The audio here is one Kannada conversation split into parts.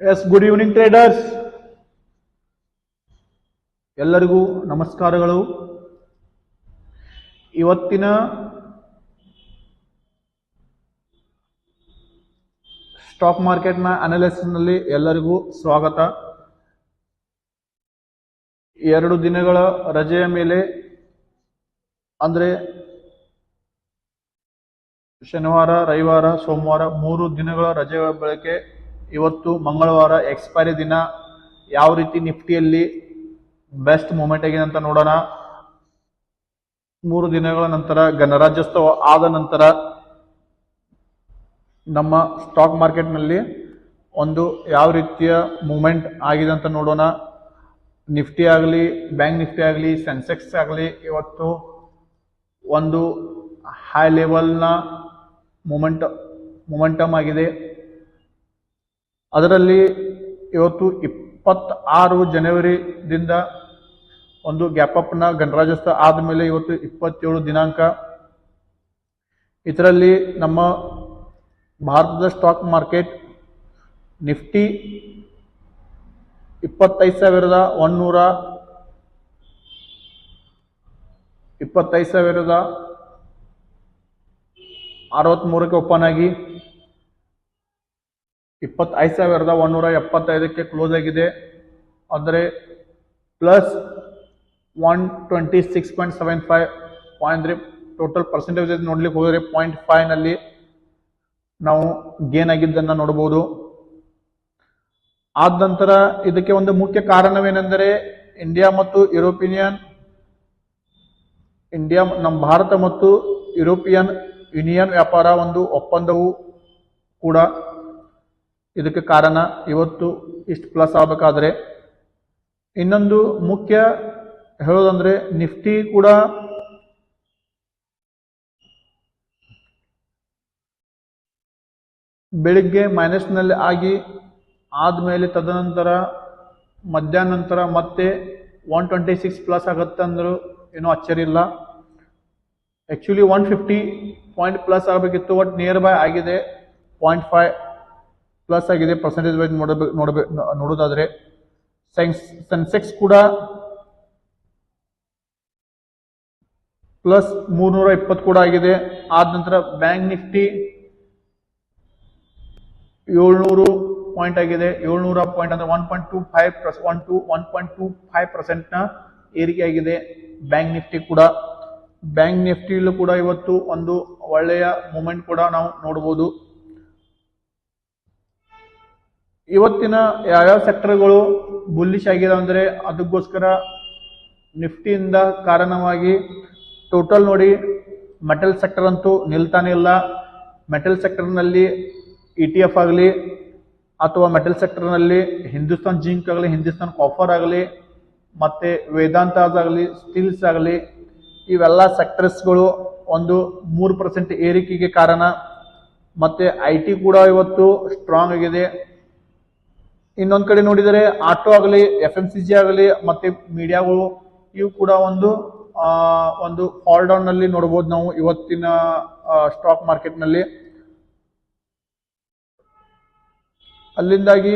ಎಸ್ ಗುಡ್ ಈವ್ನಿಂಗ್ ಟ್ರೇಡರ್ಸ್ ಎಲ್ಲರಿಗೂ ನಮಸ್ಕಾರಗಳು. ಇವತ್ತಿನ ಸ್ಟಾಕ್ ಮಾರ್ಕೆಟ್ನ ಅನಾಲಿಸಿಸ್ನಲ್ಲಿ ಎಲ್ಲರಿಗೂ ಸ್ವಾಗತ. ಎರಡು ದಿನಗಳ ರಜೆಯ ಮೇಲೆ, ಅಂದರೆ ಶನಿವಾರ, ರವಿವಾರ, ಸೋಮವಾರ, ಮೂರು ದಿನಗಳ ರಜೆಗಳ ಬಳಕೆ ಇವತ್ತು ಮಂಗಳವಾರ ಎಕ್ಸ್ಪೈರಿ ದಿನ. ಯಾವ ರೀತಿ ನಿಫ್ಟಿಯಲ್ಲಿ ಬೆಸ್ಟ್ ಮೂಮೆಂಟ್ ಆಗಿದೆ ಅಂತ ನೋಡೋಣ. ಮೂರು ದಿನಗಳ ನಂತರ, ಗಣರಾಜ್ಯೋತ್ಸವ ಆದ ನಂತರ ನಮ್ಮ ಸ್ಟಾಕ್ ಮಾರ್ಕೆಟ್ನಲ್ಲಿ ಒಂದು ಯಾವ ರೀತಿಯ ಮೂಮೆಂಟ್ ಆಗಿದೆ ಅಂತ ನೋಡೋಣ. ನಿಫ್ಟಿ ಆಗಲಿ ಬ್ಯಾಂಕ್ ನಿಫ್ಟಿ ಆಗಲಿ ಸೆನ್ಸೆಕ್ಸ್ ಆಗಲಿ, ಇವತ್ತು ಒಂದು ಹೈ ಲೆವೆಲ್ನ ಮೂಮೆಂಟ್ ಮೊಮೆಂಟಮ್ ಆಗಿದೆ. ಅದರಲ್ಲಿ ಇವತ್ತು ಇಪ್ಪತ್ತಾರು ಜನವರಿದಿಂದ ಒಂದು ಗ್ಯಾಪಪ್ನ ಗಣರಾಜ್ಯೋತ್ಸವ ಆದಮೇಲೆ ಇವತ್ತು ಇಪ್ಪತ್ತೇಳು ದಿನಾಂಕ. ಇದರಲ್ಲಿ ನಮ್ಮ ಭಾರತದ ಸ್ಟಾಕ್ ಮಾರ್ಕೆಟ್ ನಿಫ್ಟಿ ಇಪ್ಪತ್ತೈದು ಸಾವಿರದ ಒನ್ನೂರ ಇಪ್ಪತ್ತೈದು ಸಾವಿರದ ಅರವತ್ತ್ಮೂರಕ್ಕೆ ಓಪನ್ ಆಗಿ ಇಪ್ಪತ್ತೈದು ಸಾವಿರದ ಒಂದೂರ ಎಪ್ಪತ್ತೈದಕ್ಕೆ ಕ್ಲೋಸ್ ಆಗಿದೆ. ಅಂದರೆ plus one twenty six point seven five point three total percentage ನೋಡ್ಲಿಕ್ಕೆ ಹೋದರೆ ಪಾಯಿಂಟ್ ಫೈವ್ನಲ್ಲಿ ನಾವು ಗೇನ್ ಆಗಿದ್ದನ್ನು ನೋಡ್ಬೋದು. ಆದ ನಂತರ ಇದಕ್ಕೆ ಒಂದು ಮುಖ್ಯ ಕಾರಣವೇನೆಂದರೆ ಇಂಡಿಯಾ ಮತ್ತು ಯುರೋಪಿಯನ್ ಇಂಡಿಯಾ ನಮ್ಮ ಭಾರತ ಮತ್ತು ಯುರೋಪಿಯನ್ ಯೂನಿಯನ್ ವ್ಯಾಪಾರ ಒಂದು ಒಪ್ಪಂದವು ಕೂಡ ಇದಕ್ಕೆ ಕಾರಣ ಇವತ್ತು ಇಷ್ಟು ಪ್ಲಸ್ ಆಗಬೇಕಾದ್ರೆ ಇನ್ನೊಂದು ಮುಖ್ಯ ಹೇಳೋದಂದ್ರೆ ನಿಫ್ಟಿ ಕೂಡ ಬೆಳಿಗ್ಗೆ ಮೈನಸ್ನಲ್ಲಿ ಆಗಿ ಆದಮೇಲೆ ತದನಂತರ ಮಧ್ಯಾಹ್ನ ನಂತರ ಮತ್ತೆ ಒನ್ ಟ್ವೆಂಟಿ ಸಿಕ್ಸ್ ಪ್ಲಸ್ ಆಗುತ್ತೆ ಅಂದ್ರು ಏನೂ ಅಚ್ಚರಿ ಇಲ್ಲ. Actually one fifty point plus ಆಗಬೇಕಿತ್ತು ಬಟ್ ನಿಯರ್ ಬೈ ಆಗಿದೆ ಪಾಯಿಂಟ್ ಫೈವ್ ಪ್ಲಸ್ ಆಗಿದೆ ಪರ್ಸೆಂಟೇಜ್ ವೈಸ್ ನೋಡಬೇಕು ನೋಡಬೇಕು ನೋಡೋದಾದ್ರೆ ಸೆನ್ಸ್ ಸೆನ್ಸೆಕ್ಸ್ ಕೂಡ ಪ್ಲಸ್ ಮೂರ್ನೂರ ಇಪ್ಪತ್ತು ಕೂಡ ಆಗಿದೆ. ಆದ ನಂತರ ಬ್ಯಾಂಕ್ ನಿಫ್ಟಿ ಏಳ್ನೂರು ಪಾಯಿಂಟ್ ಆಗಿದೆ. ಏಳ್ನೂರ ಪಾಯಿಂಟ್ ಅಂದ್ರೆ one point two five plus one two one point two five ಪರ್ಸೆಂಟ್ನ ಏರಿಕೆ ಆಗಿದೆ ಬ್ಯಾಂಕ್ ನಿಫ್ಟಿ ಕೂಡ. ಬ್ಯಾಂಕ್ ನಿಫ್ಟಿಯಲ್ಲೂ ಕೂಡ ಇವತ್ತು ಒಂದು ಒಳ್ಳೆಯ ಮೂಮೆಂಟ್ ಕೂಡ ನಾವು ನೋಡ್ಬೋದು. ಇವತ್ತಿನ ಯಾವ್ಯಾವ ಸೆಕ್ಟರ್ಗಳು ಬುಲ್ಲಿಶ್ ಆಗಿದೆ ಅಂದರೆ ಅದಕ್ಕೋಸ್ಕರ ನಿಫ್ಟಿಯಿಂದ ಕಾರಣವಾಗಿ ಟೋಟಲ್ ನೋಡಿ ಮೆಟಲ್ ಸೆಕ್ಟರ್ ಅಂತೂ ನಿಲ್ತಾನೆ ಇಲ್ಲ. ಮೆಟಲ್ ಸೆಕ್ಟರ್ನಲ್ಲಿ ಇ ಟಿ ಎಫ್ ಆಗಲಿ ಅಥವಾ ಮೆಟಲ್ ಸೆಕ್ಟರ್ನಲ್ಲಿ ಹಿಂದೂಸ್ತಾನ್ ಜಿಂಕ್ ಆಗಲಿ, ಹಿಂದೂಸ್ತಾನ್ ಕಾಫರ್ ಆಗಲಿ, ಮತ್ತು ವೇದಾಂತಾಸ್ ಆಗಲಿ ಸ್ಟೀಲ್ಸ್ ಆಗಲಿ, ಇವೆಲ್ಲ ಸೆಕ್ಟರ್ಸ್ಗಳು ಒಂದು ಮೂರು ಪರ್ಸೆಂಟ್ ಏರಿಕೆಗೆ ಕಾರಣ. ಮತ್ತು ಐ ಟಿ ಕೂಡ ಇವತ್ತು ಸ್ಟ್ರಾಂಗ್ ಆಗಿದೆ. ಇನ್ನೊಂದು ಕಡೆ ನೋಡಿದರೆ ಆಟೋ ಆಗಲಿ ಎಫ್ ಎಂ ಸಿ ಜಿ ಆಗಲಿ, ಮತ್ತೆ ಮೀಡಿಯಾಗಳು, ಇವು ಕೂಡ ಒಂದು ಒಂದು ಫಾಲ್ ಡೌನ್ನಲ್ಲಿ ನೋಡಬಹುದು ನಾವು ಇವತ್ತಿನ ಸ್ಟಾಕ್ ಮಾರ್ಕೆಟ್ನಲ್ಲಿ. ಅಲ್ಲಿಂದಾಗಿ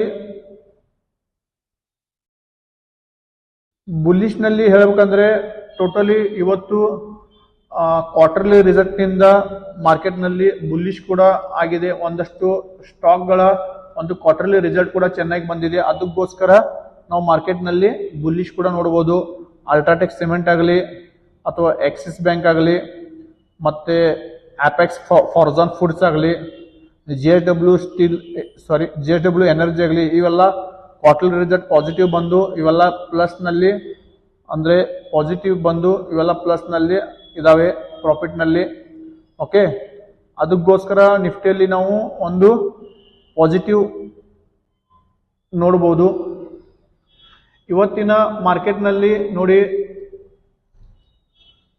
ಬುಲ್ಲಿಶ್ನಲ್ಲಿ ಹೇಳ್ಬೇಕಂದ್ರೆ ಟೋಟಲಿ ಇವತ್ತು ಕ್ವಾರ್ಟರ್ಲಿ ರಿಸಲ್ಟ್ನಿಂದ ಮಾರ್ಕೆಟ್ನಲ್ಲಿ ಬುಲ್ಲಿಶ್ ಕೂಡ ಆಗಿದೆ. ಒಂದಷ್ಟು ಸ್ಟಾಕ್ಗಳ ಒಂದು ಕ್ವಾರ್ಟರ್ಲಿ ರಿಸಲ್ಟ್ ಕೂಡ ಚೆನ್ನಾಗಿ ಬಂದಿದೆ. ಅದಕ್ಕೋಸ್ಕರ ನಾವು ಮಾರ್ಕೆಟ್ನಲ್ಲಿ ಬುಲ್ಲಿಶ್ ಕೂಡ ನೋಡಬಹುದು ಅಲ್ಟ್ರಾಟೆಕ್ ಸಿಮೆಂಟ್ ಆಗಲಿ ಅಥವಾ ಆಕ್ಸಿಸ್ ಬ್ಯಾಂಕ್ ಆಗಲಿ, ಮತ್ತೆ ಆ್ಯಪೆಕ್ಸ್ ಫಾರ್ಜಾನ್ ಫುಡ್ಸ್ ಆಗಲಿ J W steel sorry J W energy ಆಗಲಿ, ಇವೆಲ್ಲ ಕ್ವಾರ್ಟರ್ಲಿ ರಿಸಲ್ಟ್ ಪಾಸಿಟಿವ್ ಬಂದು, ಇವೆಲ್ಲ ಪ್ಲಸ್ನಲ್ಲಿ ಅಂದರೆ ಪಾಸಿಟಿವ್ ಬಂದು, ಇವೆಲ್ಲ ಪ್ಲಸ್ನಲ್ಲಿ ಇದಾವೆ ಪ್ರಾಫಿಟ್ನಲ್ಲಿ ಓಕೆ ಅದಕ್ಕೋಸ್ಕರ ನಿಫ್ಟಿಯಲ್ಲಿ ನಾವು ಒಂದು ಪಾಸಿಟಿವ್ ನೋಡ್ಬೋದು. ಇವತ್ತಿನ ಮಾರ್ಕೆಟ್ನಲ್ಲಿ ನೋಡಿ,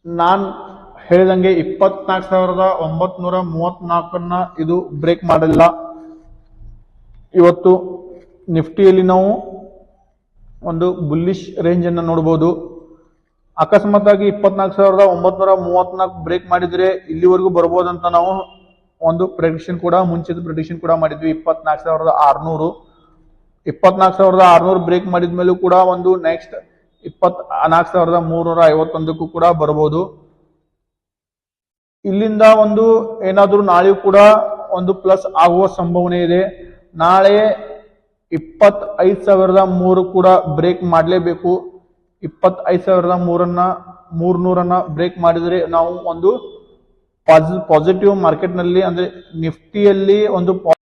ನಾನು ಹೇಳಿದಂಗೆ ಇಪ್ಪತ್ನಾಲ್ಕು ಸಾವಿರದ ಒಂಬತ್ನೂರ ಮೂವತ್ನಾಲ್ಕನ್ನ ಇದು ಬ್ರೇಕ್ ಮಾಡಲಿಲ್ಲ ಇವತ್ತು ನಿಫ್ಟಿಯಲ್ಲಿ ನಾವು ಒಂದು ಬುಲ್ಲಿಶ್ ರೇಂಜ್ ಅನ್ನು ನೋಡ್ಬೋದು. ಅಕಸ್ಮಾತ್ ಆಗಿ ಇಪ್ಪತ್ನಾಲ್ಕು ಸಾವಿರದ ಒಂಬತ್ನೂರ ಮೂವತ್ನಾಲ್ಕು ಬ್ರೇಕ್ ಮಾಡಿದ್ರೆ ಇಲ್ಲಿವರೆಗೂ ಬರ್ಬೋದಂತ ನಾವು ಒಂದು ಪ್ರೆಡಿಕ್ಷನ್ ಕೂಡ ಮುಂಚಿತ ಪ್ರೆಡಿಕ್ಷನ್ ಕೂಡ ಮಾಡಿದ್ವಿ. ಇಪ್ಪತ್ನಾಲ್ಕು ಸಾವಿರದ ಆರ್ನೂರು. ಇಪ್ಪತ್ನಾಲ್ಕು ಸಾವಿರದ ಆರ್ನೂರು ಬ್ರೇಕ್ ಮಾಡಿದ ಮೇಲೂ ಕೂಡ ಒಂದು ನೆಕ್ಸ್ಟ್ ಇಪ್ಪತ್, ನಾಲ್ಕು ಸಾವಿರದ ಮೂರ್ನೂರ ಐವತ್ತೊಂದಕ್ಕೂ ಕೂಡ ಬರ್ಬೋದು. ಇಲ್ಲಿಂದ ಒಂದು ಏನಾದರೂ ನಾಳೆಯೂ ಕೂಡ ಒಂದು ಪ್ಲಸ್ ಆಗುವ ಸಂಭವನೆ ಇದೆ. ನಾಳೆ ಇಪ್ಪತ್ ಐದು ಸಾವಿರದ ಮೂರು ಕೂಡ ಬ್ರೇಕ್ ಮಾಡಲೇಬೇಕು. ಇಪ್ಪತ್ತೈದು ಸಾವಿರದ ಮೂರನ್ನ, ಮೂರ್ನೂರನ್ನ ಬ್ರೇಕ್ ಮಾಡಿದರೆ ನಾವು ಒಂದು ಪಾಸಿಟಿವ್ ಮಾರ್ಕೆಟ್ನಲ್ಲಿ ಅಂದ್ರೆ ನಿಫ್ಟಿಯಲ್ಲಿ ಒಂದು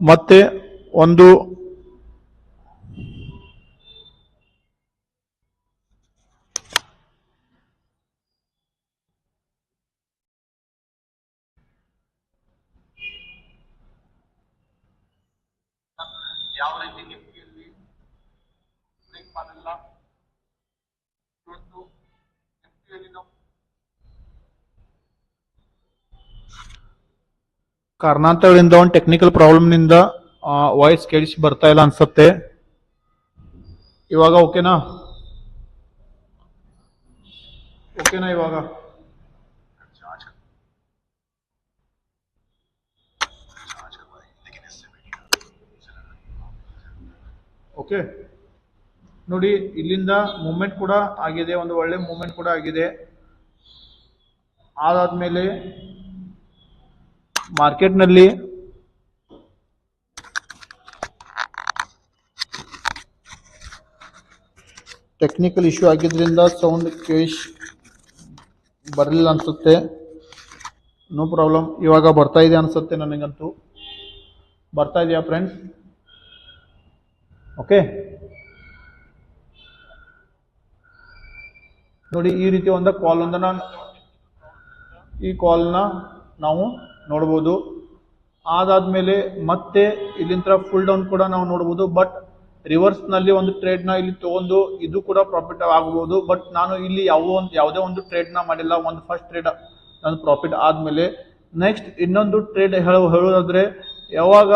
ಮತ್ತೆ ಒಂದು ಯಾವ ರೀತಿ ನಿಫ್ಟಿಯಲ್ಲಿ ಬ್ರೇಕ್ ಮಾಡಿಲ್ಲ ಇವತ್ತು ನಿಫ್ಟಿಯಲ್ಲಿ ನಾವು ಕಾರಣಾಂತರಗಳಿಂದ ಒಂದು ಟೆಕ್ನಿಕಲ್ ಪ್ರಾಬ್ಲಮ್ನಿಂದ ವಾಯ್ಸ್ ಕೇಳಿಸಿ ಬರ್ತಾ ಇಲ್ಲ ಅನ್ಸುತ್ತೆ. ಇವಾಗ ಓಕೆನಾ ಓಕೆನಾ ಇವಾಗ? ಓಕೆ ನೋಡಿ, ಇಲ್ಲಿಂದ ಮೂಮೆಂಟ್ ಕೂಡ ಆಗಿದೆ, ಒಂದು ಒಳ್ಳೆ ಮೂಮೆಂಟ್ ಕೂಡ ಆಗಿದೆ. ಅದಾದ್ಮೇಲೆ ಮಾರ್ಕೆಟ್ನಲ್ಲಿ ಟೆಕ್ನಿಕಲ್ ಇಶ್ಯೂ ಆಗಿದ್ರಿಂದ ಸೌಂಡ್ ಕೇಶ್ ಬರಲಿಲ್ಲ ಅನ್ಸುತ್ತೆ. ನೋ ಪ್ರಾಬ್ಲಮ್ ಇವಾಗ ಬರ್ತಾ ಇದೆ ಅನ್ಸುತ್ತೆ ನನಗಂತೂ. ಬರ್ತಾ ಇದೆಯಾ ಫ್ರೆಂಡ್ಸ್ ಓಕೆ ನೋಡಿ ಈ ರೀತಿ ಒಂದು ಕಾಲ್ ಒಂದನ್ನ ಈ ಕಾಲ್ನ ನಾವು ನೋಡ್ಬೋದು. ಅದಾದ್ಮೇಲೆ ಮತ್ತೆ ಇಲ್ಲಿಂದ ಫುಲ್ ಡೌನ್ ಕೂಡ ನಾವು ನೋಡ್ಬೋದು ಬಟ್ ರಿವರ್ಸ್ನಲ್ಲಿ ಒಂದು ಟ್ರೇಡ್ನ ಇಲ್ಲಿ ತಗೊಂಡು ಇದು ಕೂಡ ಪ್ರಾಫಿಟ್ ಆಗಬಹುದು ಬಟ್ ನಾನು ಇಲ್ಲಿ ಯಾವ ಒಂದು, ಯಾವುದೇ ಒಂದು ಟ್ರೇಡ್ನ ಮಾಡಿಲ್ಲ, ಒಂದು ಫಸ್ಟ್ ಟ್ರೇಡ್ ನನ್ನ ಪ್ರಾಫಿಟ್ ಆದ್ಮೇಲೆ ನೆಕ್ಸ್ಟ್ ಇನ್ನೊಂದು ಟ್ರೇಡ್ ಹೇಳೋ ಹೇಳೋದಾದ್ರೆ ಯಾವಾಗ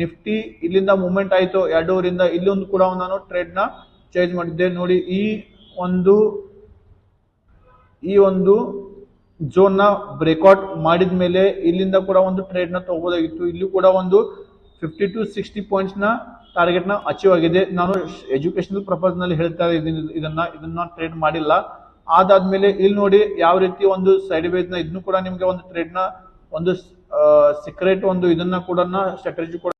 ನಿಫ್ಟಿ ಇಲ್ಲಿಂದ ಮೂವ್ಮೆಂಟ್ ಆಯ್ತು ಎರಡೂವರಿಂದ ಇಲ್ಲೊಂದು ಕೂಡ ನಾನು ಟ್ರೇಡ್ನ ಚೇಂಜ್ ಮಾಡಿದ್ದೆ. ನೋಡಿ, ಈ ಒಂದು ಈ ಒಂದು ಝೋನ್ನ ಬ್ರೇಕ್ಔಟ್ ಮಾಡಿದ ಮೇಲೆ ಇಲ್ಲಿಂದ ಕೂಡ ಒಂದು ಟ್ರೇಡ್ನ ತಗೋಬೋದಾಗಿತ್ತು. ಇಲ್ಲಿ ಕೂಡ ಒಂದು ಫಿಫ್ಟಿ ಟು ಸಿಕ್ಸ್ಟಿ ಪಾಯಿಂಟ್ಸ್ನ ಟಾರ್ಗೆಟ್ನ ಅಚೀವ್ ಆಗಿದೆ. ನಾನು ಎಜುಕೇಶನಲ್ ಪರ್ಪಸ್ನಲ್ಲಿ ಹೇಳ್ತಾ ಇದ್ದೀನಿ, ಇದನ್ನ ಇದನ್ನ ಟ್ರೇಡ್ ಮಾಡಿಲ್ಲ. ಅದಾದ್ಮೇಲೆ ಇಲ್ಲಿ ನೋಡಿ ಯಾವ ರೀತಿ ಒಂದು ಸೈಡ್ನ ಇದನ್ನು ಕೂಡ ನಿಮ್ಗೆ ಒಂದು ಟ್ರೇಡ್ನ, ಒಂದು ಸೀಕ್ರೆಟ್ ಒಂದು ಇದನ್ನ ಕೂಡ ಸ್ಟ್ರಾಟಜಿ ಕೂಡ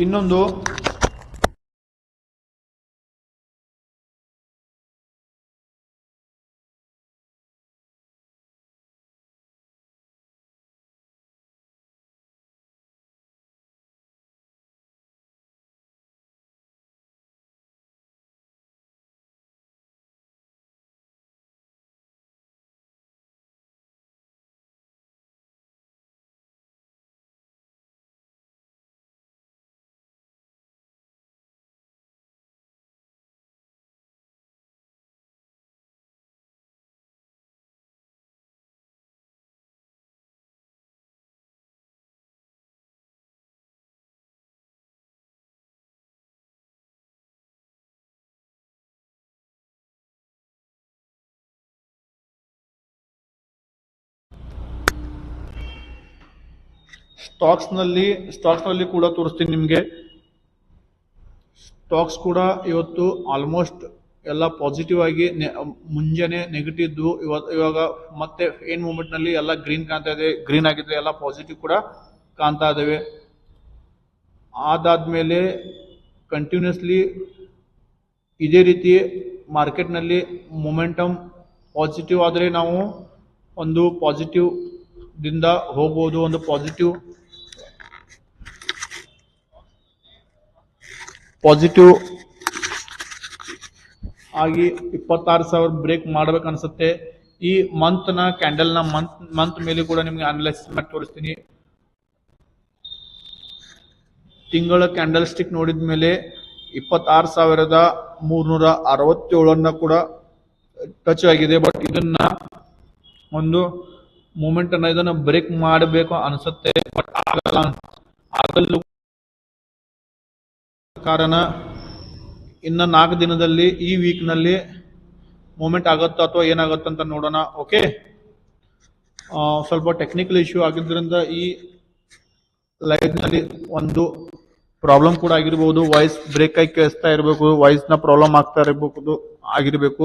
ಇನ್ನೊಂದು ಸ್ಟಾಕ್ಸ್ನಲ್ಲಿ ಸ್ಟಾಕ್ಸ್ನಲ್ಲಿ ಕೂಡ ತೋರಿಸ್ತೀನಿ ನಿಮಗೆ. ಸ್ಟಾಕ್ಸ್ ಕೂಡ ಇವತ್ತು ಆಲ್ಮೋಸ್ಟ್ ಎಲ್ಲ ಪಾಸಿಟಿವ್ ಆಗಿ ಮುಂಜಾನೆ ನೆಗೆಟಿವ್ ಇವತ್ತು ಇವಾಗ ಮತ್ತೆ ಏನ್ ಮೂಮೆಂಟ್ನಲ್ಲಿ ಎಲ್ಲ ಗ್ರೀನ್ ಕಾಣ್ತಾ ಇದೆ ಗ್ರೀನ್ ಆಗಿದ್ರೆ ಎಲ್ಲ ಪಾಸಿಟಿವ್ ಕೂಡ ಕಾಣ್ತಾ ಇದಾವೆ. ಅದಾದ್ಮೇಲೆ ಕಂಟಿನ್ಯೂಸ್ಲಿ ಇದೇ ರೀತಿ ಮಾರ್ಕೆಟ್ನಲ್ಲಿ ಮೊಮೆಂಟಮ್ ಪಾಸಿಟಿವ್ ಆದರೆ ನಾವು ಒಂದು ಪಾಸಿಟಿವ್ ದಿಂದ ಹೋಗ್ಬೋದು ಒಂದು ಪಾಸಿಟಿವ್ ಪಾಸಿಟಿವ್ ಆಗಿ ಇಪ್ಪತ್ತಾರು ಸಾವಿರ ಬ್ರೇಕ್ ಮಾಡ್ಬೇಕು ಅನ್ಸುತ್ತೆ. ಈ ಮಂತ್ನ ಕ್ಯಾಂಡಲ್ನ ಮಂತ್ ಮಂತ್ ಮೇಲೆ ಕೂಡ ನಿಮ್ಗೆ ಅನಲೈಸ್ ಮಾಡಿ ತೋರಿಸ್ತೀನಿ. ತಿಂಗಳ ಕ್ಯಾಂಡಲ್ ಸ್ಟಿಕ್ ನೋಡಿದ ಮೇಲೆ ಇಪ್ಪತ್ತಾರು ಸಾವಿರದ ಮೂರ್ನೂರ ಅರವತ್ತೇಳನ್ನ ಕೂಡ ಟಚ್ ಆಗಿದೆ. ಬಟ್ ಇದನ್ನ ಒಂದು ಮೂಮೆಂಟ್ ಅನ್ನ ಇದನ್ನ ಬ್ರೇಕ್ ಮಾಡಬೇಕು ಅನಿಸುತ್ತೆ ಬಟ್ ಆಗಲ್ಲ ಆಗಲ್ಲ ಕಾರಣ, ಇನ್ನ ನಾಲ್ಕು ದಿನದಲ್ಲಿ ಈ ವೀಕ್ನಲ್ಲಿ ಮೂಮೆಂಟ್ ಆಗುತ್ತೋ ಅಥವಾ ಏನಾಗುತ್ತೋ ಅಂತ ನೋಡೋಣ ಓಕೆ ಸ್ವಲ್ಪ ಟೆಕ್ನಿಕಲ್ ಇಶ್ಯೂ ಆಗಿದ್ರಿಂದ ಈ ಲೈವ್ನಲ್ಲಿ ಒಂದು ಪ್ರಾಬ್ಲಮ್ ಕೂಡ ಆಗಿರ್ಬೋದು. ವಾಯ್ಸ್ ಬ್ರೇಕ್ ಆಗಿ ಕೇಳಿಸ್ತಾ ಇರಬೇಕು. ವಾಯ್ಸ್ನ ಪ್ರಾಬ್ಲಮ್ ಆಗ್ತಾ ಇರಬಹುದು ಆಗಿರ್ಬೇಕು.